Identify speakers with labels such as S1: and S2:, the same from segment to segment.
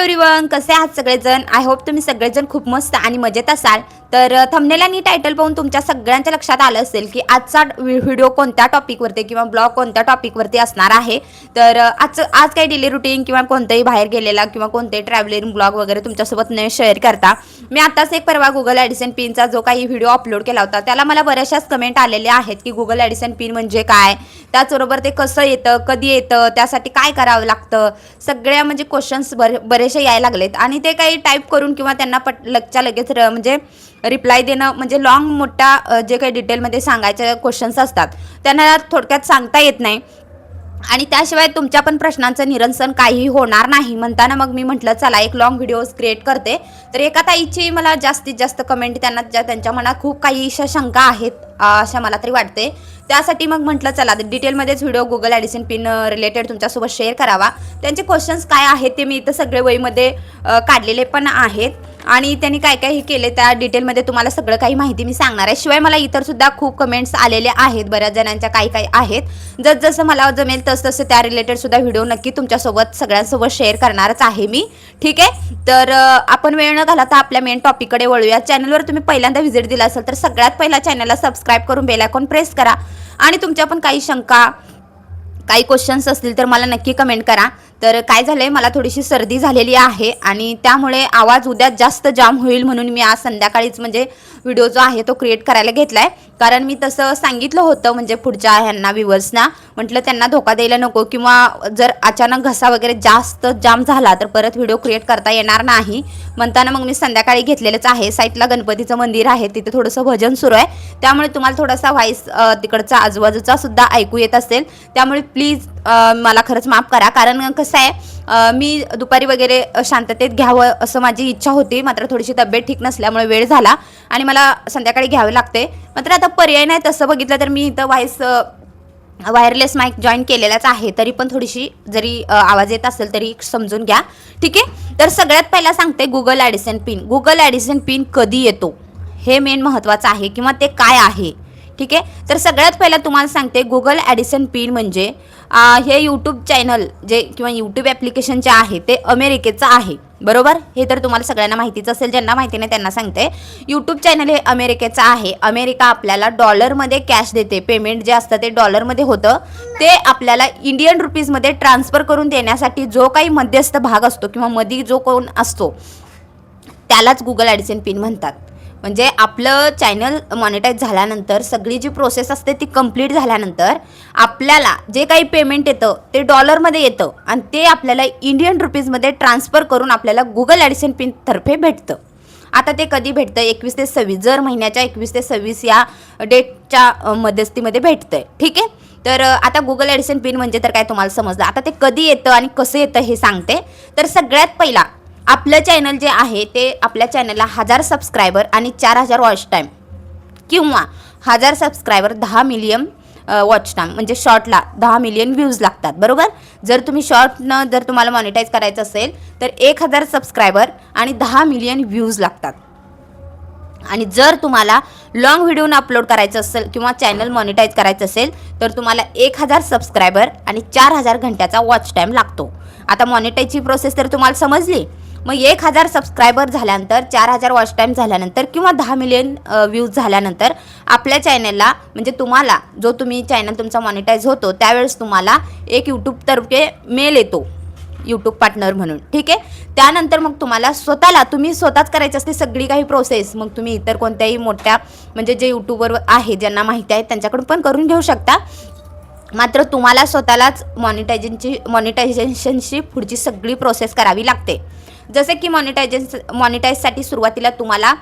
S1: Everyone कसे आहात सगळेजण? आय होप तुम्ही सगळेजण खूप मस्त आणि मजेत असाल. तर थंबनेल आणि टायटल पाहून तुमच्या सगळ्यांच्या लक्षात आलं असेल की आजचा व्हिडिओ कोणत्या टॉपिकवरती किंवा ब्लॉग कोणत्या टॉपिकवरती असणार आहे. तर आजचं आज आज काही डेली रुटीन किंवा कोणतंही बाहेर गेलेला किंवा कोणतेही ट्रॅव्हलिंग ब्लॉग वगैरे तुमच्यासोबत न शेअर करता मी आताच एक परवा गुगल ॲडिसन पिनचा जो काही व्हिडिओ अपलोड केला होता त्याला मला बऱ्याचशाच कमेंट आलेल्या आहेत की गुगल ॲडिसन पिन म्हणजे काय? त्याचबरोबर ते कसं येतं कधी येतं त्यासाठी काय करावं लागतं? सगळ्या म्हणजे क्वेश्चन्स बरे बरेचसे यायला लागलेत. आणि ते काही टाईप करून किंवा त्यांना पट लगच्या लगेच म्हणजे रिप्लाय देणं म्हणजे लॉंग मोठा जे काही डिटेलमध्ये सांगायचे क्वेश्चन्स असतात त्यांना थोडक्यात सांगता येत नाही. आणि त्याशिवाय तुमच्या पण प्रश्नांचं निरंसन काही होणार नाही. म्हणताना मग मी म्हटलं चला एक लॉंग व्हिडिओज क्रिएट करते. तर एका ताईची मला जास्तीत जास्त कमेंट त्यांना ज्या त्यांच्या मनात खूप काही अशा शंका आहेत अशा मला तरी वाटते. त्यासाठी मग म्हटलं चला डिटेलमध्येच video Google AdSense pin related तुमच्यासोबत शेअर करावा. त्यांचे क्वेश्चन्स काय आहेत ते मी इथं सगळे वहीमध्ये काढलेले पण आहेत. आणि त्यांनी काय काय हे केले त्या डिटेलमध्ये तुम्हाला सगळं काही माहिती मी सांगणार आहे. शिवाय मला इतर सुद्धा खूप कमेंट्स आलेले आहेत बऱ्याच जणांच्या काही काही आहेत. जसजसं मला जमेल तस तसं त्या रिलेटेड सुद्धा व्हिडिओ नक्की तुमच्यासोबत सगळ्यांसोबत शेअर करणारच आहे मी. ठीक आहे? तर आपण वेळ न घालता आपल्या मेन टॉपिककडे वळूया. चॅनलवर तुम्ही पहिल्यांदा व्हिजिट दिला असेल तर सगळ्यात पहिला चॅनलला सबस्क्राईब करून बेलायकॉन प्रेस करा. आणि तुमच्या पण काही शंका काही क्वेश्चन्स असतील तर मला नक्की कमेंट करा. तर काय झालंय मला थोडीशी सर्दी झालेली आहे आणि त्यामुळे आवाज उद्या जास्त जाम होईल म्हणून मी आज संध्याकाळीच म्हणजे व्हिडिओ जो आहे तो क्रिएट करायला घेतला आहे कारण मी तसं सांगितलं होतं म्हणजे पुढच्या ह्यांना व्ह्युअर्सना म्हटलं त्यांना धोका द्यायला नको किंवा जर अचानक घसा वगैरे जास्त जाम झाला तर परत व्हिडिओ क्रिएट करता येणार नाही. म्हणताना मग मी संध्याकाळी घेतलेलंच आहे. साईटला गणपतीचं मंदिर आहे तिथे थोडंसं भजन सुरू आहे. त्यामुळे तुम्हाला थोडासा व्हाईस तिकडचा आजूबाजूचा सुद्धा ऐकू येत असेल. त्यामुळे प्लीज मला खरंच माफ करा. कारण कसं आहे मी दुपारी वगैरे शांततेत घ्यावं असं माझी इच्छा होती. मात्र थोडीशी तब्येत ठीक नसल्यामुळे वेळ झाला आणि मला संध्याकाळी घ्यावे लागते. मात्र आता पर्याय नाही तसं बघितलं तर मी इथं व्हाईस वायरलेस माईक जॉईन केलेलाच आहे. तरी पण थोडीशी जरी आवाज येत असेल तरी समजून घ्या. ठीक आहे? तर सगळ्यात पहिला सांगते Google AdSense pin Google AdSense pin कधी येतो? हे मेन महत्त्वाचं आहे किंवा ते काय आहे? ठीक आहे? तर सगळ्यात पहिला तुम्हाला सांगते गुगल ॲडिसन पिन म्हणजे हे यूट्यूब चॅनल जे किंवा यूट्यूब ॲप्लिकेशन जे आहे ते अमेरिकेचं आहे. बरोबर? हे तर तुम्हाला सगळ्यांना माहितीच असेल ज्यांना माहिती नाही त्यांना सांगते. यूट्यूब चॅनल हे अमेरिकेचं आहे. अमेरिका आपल्याला डॉलरमध्ये कॅश देते. पेमेंट जे असतं ते डॉलरमध्ये होतं. ते आपल्याला इंडियन रुपीजमध्ये ट्रान्सफर करून देण्यासाठी जो काही मध्यस्थ भाग असतो किंवा मधी जो कोण असतो त्यालाच गुगल ॲडिसन पिन म्हणतात. म्हणजे आपलं चॅनल मॉनिटाईज झाल्यानंतर सगळी जी प्रोसेस असते ती कंप्लीट झाल्यानंतर आपल्याला जे काही पेमेंट येतं ते डॉलरमध्ये येतं आणि ते आपल्याला इंडियन रुपीजमध्ये ट्रान्सफर करून आपल्याला गुगल ॲडिसन पिनतर्फे भेटतं. आता ते कधी भेटतं? एकवीस ते सव्वीस जर महिन्याच्या एकवीस ते सव्वीस या डेटच्या मध्यस्थीमध्ये भेटतं आहे ठीक आहे? तर आता गुगल ॲडिशन पिन म्हणजे तर काय तुम्हाला समजलं. आता ते कधी येतं आणि कसं येतं हे सांगते. तर सगळ्यात पहिला आपलं चॅनल जे आहे ते आपल्या चॅनलला हजार सबस्क्रायबर आणि चार हजार वॉच टाईम किंवा हजार सबस्क्रायबर दहा मिलियन वॉच टाईम म्हणजे शॉर्टला दहा मिलियन व्ह्यूज लागतात. बरोबर? जर तुम्ही शॉर्टनं जर तुम्हाला मॉनिटाईज करायचं असेल तर एक हजार सबस्क्रायबर आणि दहा मिलियन व्ह्यूज लागतात. आणि जर तुम्हाला लॉंग व्हिडिओनं अपलोड करायचं असेल किंवा चॅनल मॉनिटाईज करायचं असेल तर तुम्हाला एक हजार सबस्क्रायबर आणि चार हजार घंट्याचा वॉच टाईम लागतो. आता मॉनिटाईजची प्रोसेस तर तुम्हाला समजली? मग एक हजार सबस्क्रायबर झाल्यानंतर चार हजार वॉच टाईम झाल्यानंतर किंवा दहा मिलियन व्ह्यूज झाल्यानंतर आपल्या चॅनलला म्हणजे तुम्हाला जो तुम्ही चॅनल तुमचा मॉनिटाईज होतो त्यावेळेस तुम्हाला एक यूट्यूबतर्फे मेल येतो यूट्यूब पार्टनर म्हणून. ठीक आहे? त्यानंतर मग तुम्हाला स्वतःला तुम्ही स्वतःच करायची असते सगळी काही प्रोसेस मग तुम्ही इतर कोणत्याही मोठ्या म्हणजे जे यूट्यूबवर आहे ज्यांना माहिती आहे त्यांच्याकडून पण करून घेऊ शकता. मात्र तुम्हाला स्वतःलाच मॉनिटायझेशनची मॉनिटायझेशनची पुढची सगळी प्रोसेस करावी लागते. जसे की मॉनिटायझेशन मॉनिटाईजसाठी सुरुवातीला तुम्हाला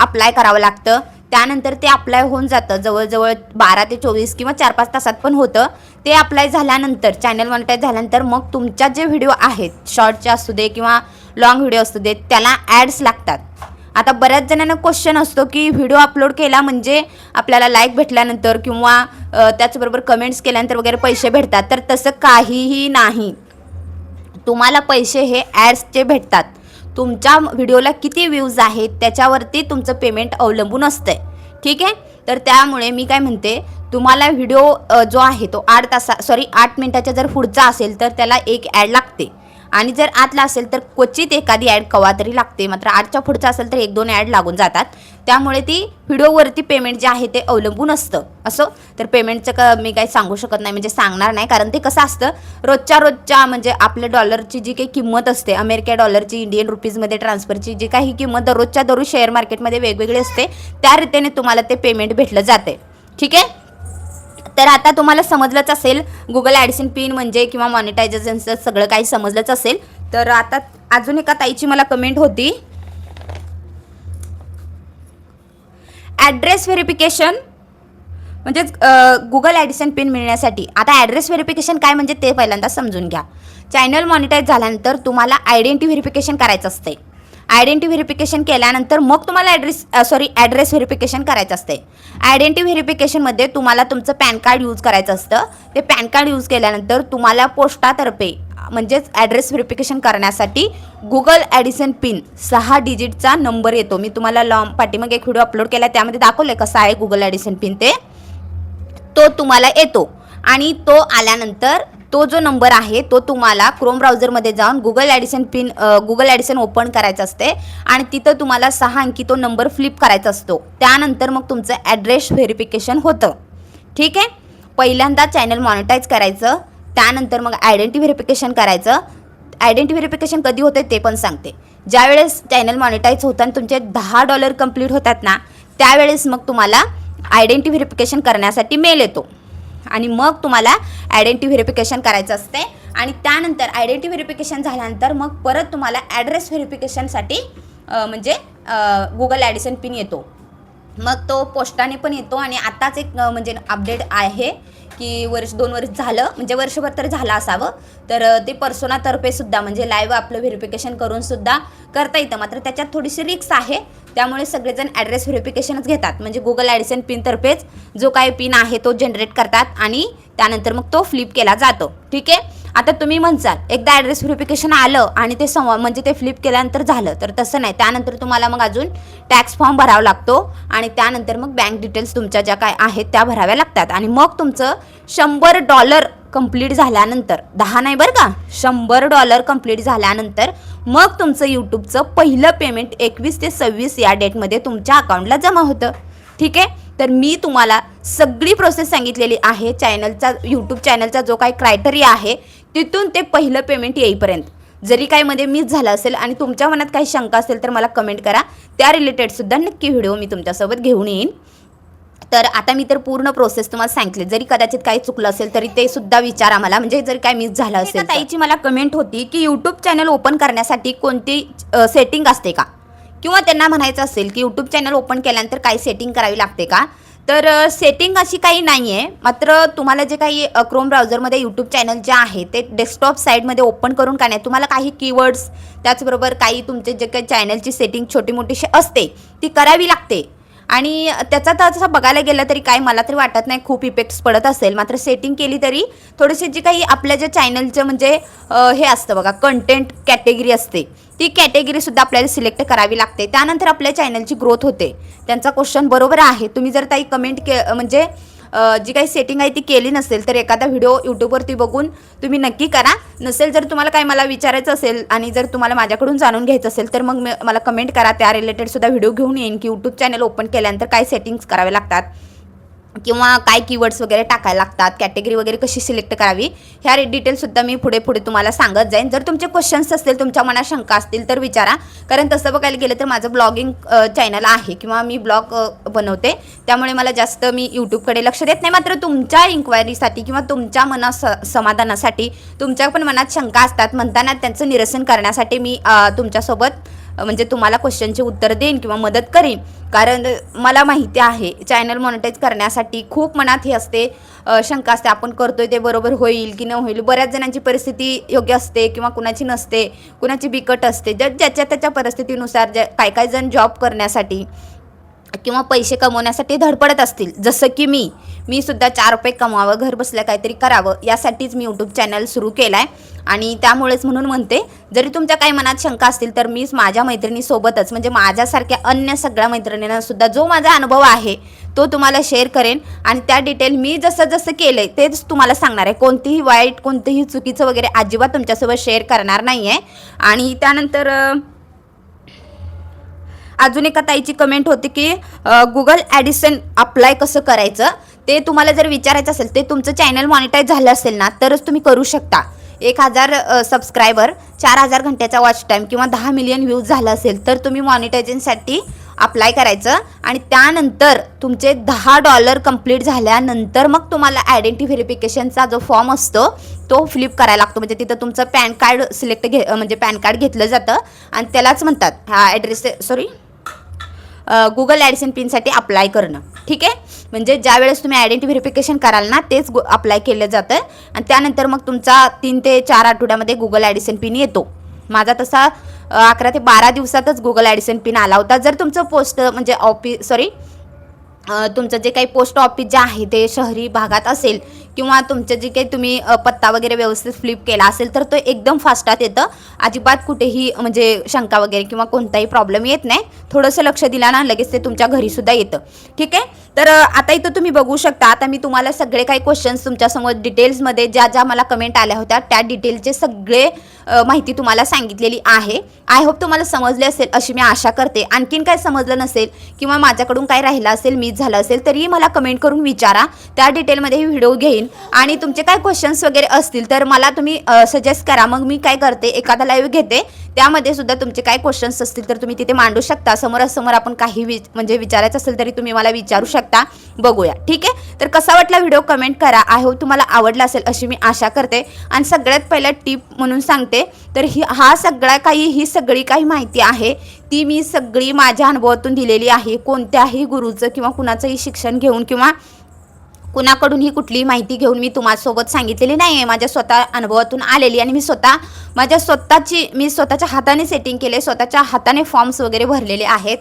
S1: अप्लाय करावं लागतं. त्यानंतर ते अप्लाय होऊन जातं. जवळजवळ बारा ते चोवीस किंवा चार पाच तासात पण होतं. ते अप्लाय झाल्यानंतर चॅनल मॉनिटाईज झाल्यानंतर मग तुमच्या जे व्हिडिओ आहेत शॉर्टचे असू दे किंवा लॉंग व्हिडिओ असू दे त्याला ॲड्स लागतात. आता बऱ्याच जणांना क्वेश्चन असतो की व्हिडिओ अपलोड केला म्हणजे आपल्याला लाईक भेटल्यानंतर किंवा त्याचबरोबर कमेंट्स केल्यानंतर वगैरे पैसे भेटतात. तर तसं काहीही नाही. तुम्हाला पैसे हे ॲड्सचे भेटतात. तुमच्या व्हिडिओला किती व्ह्यूज आहेत त्याच्यावरती तुमचं पेमेंट अवलंबून असतंय. ठीक आहे? तर त्यामुळे मी काय म्हणते तुम्हाला व्हिडिओ जो आहे तो आठ तासा सॉरी आठ मिनटाच्या जर पुढचा असेल तर त्याला एक ॲड लागते. आणि जर आतला असेल तर क्वचित एखादी ॲड कवा तरी लागते. मात्र आठच्या पुढचं असेल तर एक दोन ॲड लागून जातात. त्यामुळे ती व्हिडिओवरती पेमेंट जे आहे ते अवलंबून असतं. असं? तर पेमेंटचं का मी काही सांगू शकत नाही म्हणजे सांगणार नाही. कारण ते कसं असतं? रोजच्या रोजच्या म्हणजे आपल्या डॉलरची जी काही किंमत असते अमेरिका डॉलरची इंडियन रुपीजमध्ये ट्रान्सफरची जी काही किंमत दररोजच्या दररोज शेअर मार्केटमध्ये वेगवेगळी असते त्या रीतीने तुम्हाला ते पेमेंट भेटलं जाते ठीक आहे? तर आता तुम्हाला समजलंच असेल गुगल ॲडिसन पिन म्हणजे किंवा मॉनिटायझेशनचं सगळं काही समजलंच असेल. तर आता अजून एका ताईची मला कमेंट होती. ॲड्रेस व्हेरिफिकेशन म्हणजेच गुगल ॲडिसन पिन मिळण्यासाठी. आता ॲड्रेस व्हेरिफिकेशन काय म्हणजे ते पहिल्यांदा समजून घ्या. चॅनल मॉनिटाईज झाल्यानंतर तुम्हाला आयडेंटी व्हेरिफिकेशन करायचं असते आयडेंटी व्हेरिफिकेशन केल्यानंतर मग तुम्हाला ॲड्रेस सॉरी ॲड्रेस व्हेरिफिकेशन करायचं असते. आयडेंटी व्हेरिफिकेशनमध्ये तुम्हाला तुमचं पॅन कार्ड यूज करायचं असतं. ते पॅन कार्ड यूज केल्यानंतर तुम्हाला पोस्टातर्फे म्हणजेच ॲड्रेस व्हेरिफिकेशन करण्यासाठी गुगल ॲडिसन पिन सहा डिजिटचा नंबर येतो. मी तुम्हाला लॉंग पाठीमागे एक व्हिडिओ अपलोड केला त्यामध्ये दाखवलं आहे कसं आहे गुगल ॲडिसन पिन ते. तो तुम्हाला येतो. आणि तो आल्यानंतर तो जो नंबर आहे तो तुम्हाला क्रोम ब्राउझरमध्ये जाऊन Google AdSense pin Google AdSense open करायचं असते आणि तिथं तुम्हाला सहा अंकी तो नंबर फ्लिप करायचा असतो. त्यानंतर मग तुमचं ॲड्रेस व्हेरिफिकेशन होतं. ठीक आहे? पहिल्यांदा चॅनल मॉनिटाईज करायचं त्यानंतर मग आयडेंटी व्हेरिफिकेशन करायचं. आयडेंटी व्हेरिफिकेशन कधी होते ते पण सांगते. ज्यावेळेस चॅनल मॉनिटाईज होतं आणि तुमचे दहा डॉलर कंप्लीट होतात ना त्यावेळेस मग तुम्हाला आयडेंटी व्हेरिफिकेशन करण्यासाठी मेल येतो. आणि मग तुम्हाला आयडेंटी व्हेरिफिकेशन करायचं असते. आणि त्यानंतर आयडेंटी व्हेरिफिकेशन झाल्यानंतर मग परत तुम्हाला ॲड्रेस व्हेरिफिकेशनसाठी म्हणजे गुगल ॲडिसन पिन येतो. मग तो पोस्टाने पण येतो आणि आत्ताच एक म्हणजे अपडेट आहे. की वर्ष दोन वर्ष झालं म्हणजे वर्षभर तर झालं असावं. तर ते पर्सोनातर्फे सुद्धा म्हणजे लाईव्ह आपलं व्हेरिफिकेशन करून सुद्धा करता येतं. मात्र त्याच्यात थोडीशी रिक्स आहे. त्यामुळे सगळेजण ॲड्रेस व्हेरिफिकेशनच घेतात. म्हणजे गुगल ॲडिसन पिनतर्फेच जो काही पिन आहे तो जनरेट करतात आणि त्यानंतर मग तो फ्लिप केला जातो. ठीक आहे? आता तुम्ही म्हणसाल एकदा ॲड्रेस व्हेरिफिकेशन आलं आणि ते सम म्हणजे ते फ्लिप केल्यानंतर झालं तर तसं नाही. त्यानंतर तुम्हाला मग अजून टॅक्स फॉर्म भरावा लागतो आणि त्यानंतर मग बँक डिटेल्स तुमच्या ज्या काय आहेत त्या भराव्या लागतात. आणि मग तुमचं शंभर डॉलर कंप्लीट झाल्यानंतर दहा नाही बरं का? शंभर डॉलर कंप्लीट झाल्यानंतर मग तुमचं यूट्यूबचं पहिलं पेमेंट एकवीस ते सव्वीस या डेटमध्ये तुमच्या अकाउंटला जमा होतं. ठीक आहे? तर मी तुम्हाला सगळी प्रोसेस सांगितलेली आहे. चॅनलचा यूट्यूब चॅनलचा जो काही क्रायटेरिया आहे तिथून ते पहिलं पेमेंट येईपर्यंत. जरी काही मध्ये मिस झालं असेल आणि तुमच्या मनात काही शंका असेल तर मला कमेंट करा. त्या रिलेटेडसुद्धा नक्की व्हिडिओ मी तुमच्यासोबत घेऊन येईन. तर आता मी तर पूर्ण प्रोसेस तुम्हाला सांगितले. जरी कदाचित काही चुकलं असेल तरी ते सुद्धा विचारा मला म्हणजे जरी काही मिस झालं असेल तर. ताईची मला कमेंट होती की यूट्यूब चॅनल ओपन करण्यासाठी कोणती सेटिंग असते का? किंवा त्यांना म्हणायचं असेल की यूट्यूब चॅनल ओपन केल्यानंतर काही सेटिंग करावी लागते का? तर सेटिंग अशी काही नाही आहे मात्र तुम्हाला जे काही क्रोम ब्राउझरमध्ये यूट्यूब चॅनल जे आहे ते डेस्कटॉप साईडमध्ये ओपन करून का नाही तुम्हाला काही कीवर्ड्स त्याचबरोबर काही तुमचे जे काही चॅनलची सेटिंग छोटी मोठीशी असते ती करावी लागते. आणि त्याचा तर तसं बघायला गेलं तरी काय मला तरी वाटत नाही खूप इफेक्ट्स पडत असेल. मात्र सेटिंग केली तरी थोडीशी जी काही आपल्या ज्या चॅनलचं म्हणजे हे असतं बघा कंटेंट कॅटेगरी असते ती कॅटेगरीसुद्धा आपल्याला सिलेक्ट करावी लागते. त्यानंतर आपल्या चॅनलची ग्रोथ होते. त्यांचा क्वेश्चन बरोबर आहे. तुम्ही जर काही कमेंट के म्हणजे जी काही सेटिंग आहे ती केली नसेल तर एखादा व्हिडिओ यूट्यूबवरती बघून तुम्ही नक्की करा. नसेल जर तुम्हाला काही मला विचारायचं असेल आणि जर तुम्हाला माझ्याकडून जाणून घ्यायचं असेल तर मग मला कमेंट करा. त्या रिलेटेड सुद्धा व्हिडिओ घेऊन येईन की यूट्यूब चॅनल ओपन केल्यानंतर काय सेटिंग्स करावे लागतात. किंवा काय कीवर्ड्स वगैरे टाकायला लागतात कॅटेगरी वगैरे कशी सिलेक्ट करावी ह्या डिटेलसुद्धा मी पुढे पुढे तुम्हाला सांगत जाईन. जर तुमचे क्वेश्चन्स असतील तुमच्या मनात शंका असतील तर विचारा. कारण तसं बघायला गेलं तर माझं ब्लॉगिंग चॅनल आहे किंवा मी ब्लॉग बनवते. त्यामुळे मला जास्त मी यूट्यूबकडे लक्ष देत नाही. मात्र तुमच्या इन्क्वायरीसाठी किंवा तुमच्या मना स समाधानासाठी तुमच्या पण मनात शंका असतात म्हणताना त्यांचं निरसन करण्यासाठी मी तुमच्यासोबत म्हणजे तुम्हाला क्वेश्चनचे उत्तर देईन किंवा मदत करीन. कारण मला माहिती आहे चॅनल मॉनिटाईज करण्यासाठी खूप मनात हे असते. शंका असते आपण करतोय ते बरोबर होईल की न होईल. बऱ्याच जणांची परिस्थिती योग्य असते किंवा कुणाची नसते कुणाची बिकट असते. ज्या ज्याच्या त्याच्या परिस्थितीनुसार ज्या काय काय जण जॉब करण्यासाठी किंवा पैसे कमवण्यासाठी धडपडत असतील. जसं की मी मी सुद्धा चार रुपये कमवावं घर बसल्या काहीतरी करावं यासाठीच मी यूट्यूब चॅनल सुरू केला आहे आणि त्यामुळेच म्हणून म्हणते जरी तुमच्या काही मनात शंका असतील तर मीच माझ्या मैत्रिणीसोबतच म्हणजे माझ्यासारख्या अन्य सगळ्या मैत्रिणींना सुद्धा जो माझा अनुभव आहे तो तुम्हाला शेअर करेन. आणि त्या डिटेल मी जसं जसं केलं आहे तेच तुम्हाला सांगणार आहे. कोणतीही वाईट कोणतंही चुकीचं वगैरे अजिबात तुमच्यासोबत शेअर करणार नाही आहे आणि त्यानंतर अजून एका ताईची कमेंट होती की गुगल ॲडिसन अप्लाय कसं करायचं? ते तुम्हाला जर विचारायचं असेल ते तुमचं चॅनल मॉनिटाईज झालं असेल ना तरच तुम्ही करू शकता. एक हजार सबस्क्रायबर चार हजार घंट्याचा वॉच टाईम किंवा दहा मिलियन व्ह्यूज झालं असेल तर तुम्ही मॉनिटायझेशनसाठी अप्लाय करायचं. आणि त्यानंतर तुमचे दहा डॉलर कंप्लीट झाल्यानंतर मग तुम्हाला आयडेंटी व्हेरिफिकेशनचा जो फॉर्म असतो तो फ्लिप करायला लागतो. म्हणजे तिथं तुमचं पॅन कार्ड सिलेक्ट घे म्हणजे पॅन कार्ड घेतलं जातं. आणि त्यालाच म्हणतात हा ॲड्रेस सॉरी गुगल ॲडिसन पिनसाठी अप्लाय करणं. ठीक आहे? म्हणजे ज्या वेळेस तुम्ही आयडेंटी व्हेरिफिकेशन कराल ना तेच अप्लाय केलं जातं. आणि त्यानंतर मग तुमचा तीन ते चार आठवड्यामध्ये गुगल ॲडिसन पिन येतो. माझा तसा अकरा ते बारा दिवसातच गुगल ॲडिसन पिन आला होता. जर तुमचं पोस्ट म्हणजे ऑफिस सॉरी तुमचं जे काही पोस्ट ऑफिस जे आहे ते शहरी भागात असेल किंवा तुमचं जे काही तुम्ही पत्ता वगैरे व्यवस्थित फ्लिप केला असेल तर तो एकदम फास्टात येतं. अजिबात कुठेही म्हणजे शंका वगैरे किंवा कोणताही प्रॉब्लेम येत नाही. थोडंसं लक्ष दिला ना लगेच ते तुमच्या घरीसुद्धा येतं. ठीक आहे? तर आता इथं तुम्ही बघू शकता आता मी तुम्हाला सगळे काही क्वेश्चन्स तुमच्यासमोर डिटेल्समध्ये ज्या ज्या मला कमेंट आल्या होत्या त्या डिटेलचे सगळे माहिती तुम्हाला सांगितलेली आहे. आय होप तुम्हाला समजले असेल अशी मी आशा करते. आणखीन काय समजलं नसेल किंवा माझ्याकडून काय राहिलं असेल मिस झालं असेल तरीही मला कमेंट करून विचारा. त्या डिटेलमध्ये व्हिडिओ घेईन. आणि तुमचे काय क्वेश्चन्स वगैरे असतील तर मला तुम्ही सजेस्ट करा. मग मी काय करते एखादा लाईव्ह घेते. त्यामध्ये सुद्धा तुमचे काय क्वेश्चन्स असतील तर तुम्ही तिथे मांडू शकता. समोरासमोर आपण काही वि म्हणजे विचारायचं असेल तरी तुम्ही मला विचारू शकता. बघूया. ठीक आहे? तर कसा वाटला व्हिडिओ कमेंट करा. आय होप तुम्हाला आवडला असेल अशी मी आशा करते. आणि सगळ्यात पहिला टिप म्हणून सांगते. तर ही हा सगळा काही ही सगळी काही माहिती आहे. ती मी सगळी माझ्या अनुभवातून दिलेली आहे. कोणत्याही गुरुचं किंवा कुणाचंही शिक्षण घेऊन किंवा कुणाकडून ही कुठलीही माहिती घेऊन मी तुम्हासोबत सांगितलेली नाही आहे माझ्या स्वतः अनुभवातून आलेली आणि मी स्वतः माझ्या स्वतःची मी स्वतःच्या हाताने सेटिंग केले स्वतःच्या हाताने फॉर्म्स वगैरे भरलेले आहेत.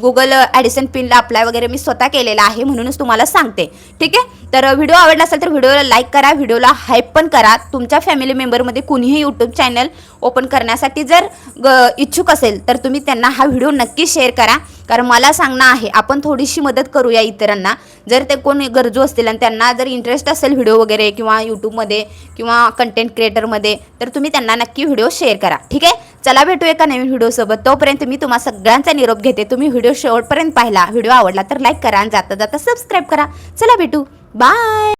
S1: गुगल ॲडिसन पिनला अप्लाय वगैरे मी स्वतः केलेला आहे म्हणूनच तुम्हाला सांगते. ठीक आहे? तर व्हिडिओ आवडला असेल तर व्हिडिओला लाईक करा व्हिडिओला हाईप पण करा. तुमच्या फॅमिली मेंबरमध्ये कुणीही यूट्यूब चॅनल ओपन करण्यासाठी जर ग इच्छुक असेल तर तुम्ही त्यांना हा व्हिडिओ नक्की शेअर करा. कारण मला सांगणं आहे आपण थोडीशी मदत करूया इतरांना. जर ते कोण गरजू असतील आणि त्यांना जर इंटरेस्ट असेल व्हिडिओ वगैरे किंवा यूट्यूबमध्ये किंवा कंटेंट क्रिएटरमध्ये तर तुम्ही त्यांना नक्की व्हिडिओ शेअर करा. ठीक आहे? चला भेटू एका नवीन व्हिडिओसोबत तोपर्यंत मी तुम्हा सगळ्यांचा निरोप घेते. तुम्ही व्हिडिओ शेवटपर्यंत पाहिला. व्हिडिओ आवडला तर लाईक करा आणि जाता जाता सबस्क्राईब करा. चला भेटू. बाय